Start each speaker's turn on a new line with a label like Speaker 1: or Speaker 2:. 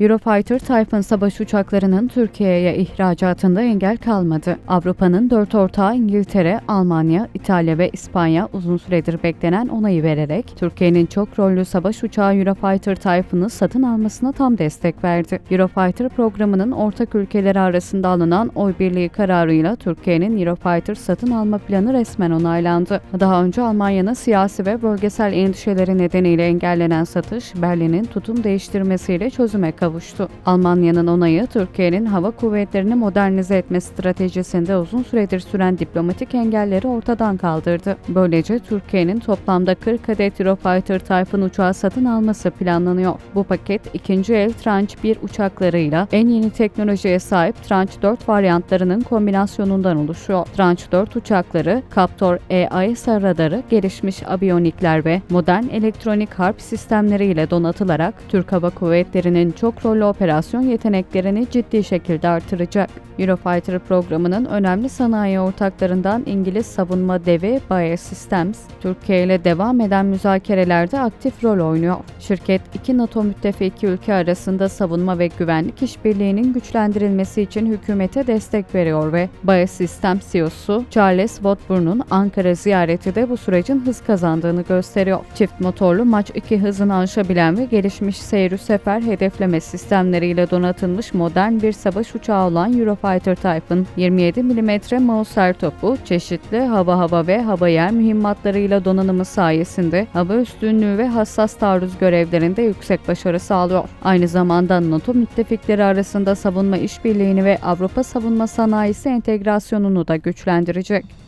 Speaker 1: Eurofighter Typhoon savaş uçaklarının Türkiye'ye ihracatında engel kalmadı. Avrupa'nın dört ortağı İngiltere, Almanya, İtalya ve İspanya uzun süredir beklenen onayı vererek Türkiye'nin çok rollü savaş uçağı Eurofighter Typhoon'u satın almasına tam destek verdi. Eurofighter programının ortak ülkeleri arasında alınan oy birliği kararıyla Türkiye'nin Eurofighter satın alma planı resmen onaylandı. Daha önce Almanya'nın siyasi ve bölgesel endişeleri nedeniyle engellenen satış, Berlin'in tutum değiştirmesiyle çözüme kavuştu kavuştu. Almanya'nın onayı Türkiye'nin hava kuvvetlerini modernize etme stratejisinde uzun süredir süren diplomatik engelleri ortadan kaldırdı. Böylece Türkiye'nin toplamda 40 adet Eurofighter Typhoon uçağı satın alması planlanıyor. Bu paket ikinci el Tranche 1 uçaklarıyla en yeni teknolojiye sahip Tranche 4 varyantlarının kombinasyonundan oluşuyor. Tranche 4 uçakları Captor EASA radarı, gelişmiş aviyonikler ve modern elektronik harp sistemleriyle donatılarak Türk Hava Kuvvetleri'nin çok rollü operasyon yeteneklerini ciddi şekilde artıracak. Eurofighter programının önemli sanayi ortaklarından İngiliz savunma devi Bayer Systems, Türkiye ile devam eden müzakerelerde aktif rol oynuyor. Şirket, iki NATO müttefiki ülke arasında savunma ve güvenlik işbirliğinin güçlendirilmesi için hükümete destek veriyor ve Bayer Systems CEO'su Charles Watburn'un Ankara ziyareti de bu sürecin hız kazandığını gösteriyor. Çift motorlu Mach 2 hızını aşabilen ve gelişmiş seyir sefer hedefleme sistemleriyle donatılmış modern bir savaş uçağı olan Eurofighter Typhoon 27 mm Mauser topu çeşitli hava hava ve hava yer mühimmatlarıyla donanımı sayesinde hava üstünlüğü ve hassas taarruz görevlerinde yüksek başarı sağlıyor. Aynı zamanda NATO müttefikleri arasında savunma işbirliğini ve Avrupa savunma sanayisi entegrasyonunu da güçlendirecek.